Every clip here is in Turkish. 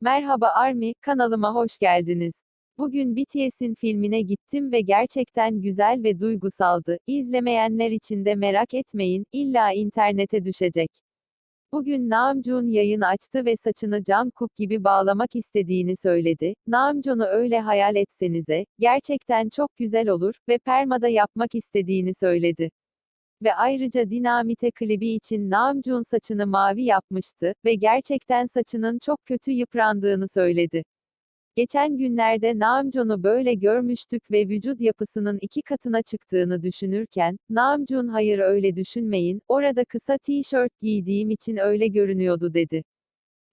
Merhaba Army, kanalıma hoş geldiniz. Bugün BTS'in filmine gittim ve gerçekten güzel ve duygusaldı. İzlemeyenler için de merak etmeyin, illa internete düşecek. Bugün Namjoon yayın açtı ve saçını Jungkook gibi bağlamak istediğini söyledi. Namjoon'u öyle hayal etsenize, gerçekten çok güzel olur ve permada yapmak istediğini söyledi. Ve ayrıca Dinamite klibi için Namjoon saçını mavi yapmıştı ve gerçekten saçının çok kötü yıprandığını söyledi. Geçen günlerde Namjoon'u böyle görmüştük ve vücut yapısının iki katına çıktığını düşünürken, Namjoon hayır öyle düşünmeyin, orada kısa tişört giydiğim için öyle görünüyordu dedi.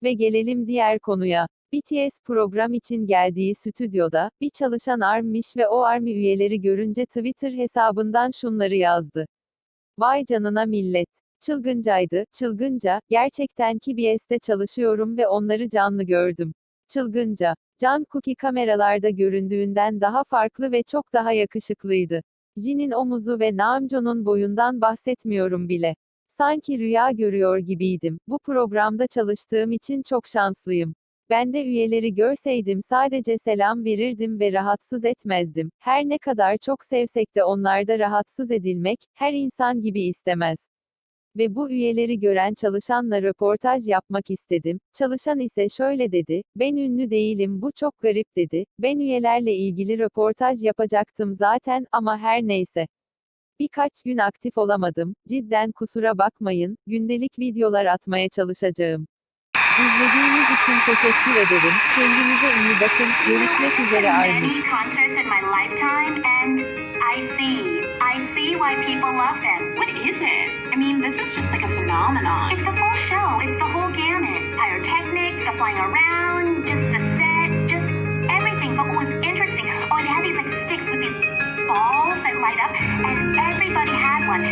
Ve gelelim diğer konuya. BTS program için geldiği stüdyoda, bir çalışan ARM'miş ve o ARMY üyeleri görünce Twitter hesabından şunları yazdı. Vay canına millet. Çılgıncaydı, çılgınca, gerçekten KBS'te çalışıyorum ve onları canlı gördüm. Çılgınca. Can Cookie kameralarda göründüğünden daha farklı ve çok daha yakışıklıydı. Jin'in omuzu ve Namjoon'un boyundan bahsetmiyorum bile. Sanki rüya görüyor gibiydim. Bu programda çalıştığım için çok şanslıyım. Ben de üyeleri görseydim sadece selam verirdim ve rahatsız etmezdim. Her ne kadar çok sevsek de onlarda rahatsız edilmek, her insan gibi istemez. Ve bu üyeleri gören çalışanla röportaj yapmak istedim. Çalışan ise şöyle dedi, ben ünlü değilim bu çok garip dedi. Ben üyelerle ilgili röportaj yapacaktım zaten ama her neyse. Birkaç gün aktif olamadım, cidden kusura bakmayın, gündelik videolar atmaya çalışacağım. İzlediğiniz için teşekkür ederim. Kendinize iyi bakın. Görüşmek üzere Army. many concerts in my lifetime, and I see, I see why people love them. What is it? I mean, this is just like a phenomenon. It's the full show. It's the whole gamut. Pyrotechnics, the flying around, just the set, just everything. But what was interesting, oh, they had these like sticks with these balls that light up, and everybody had one.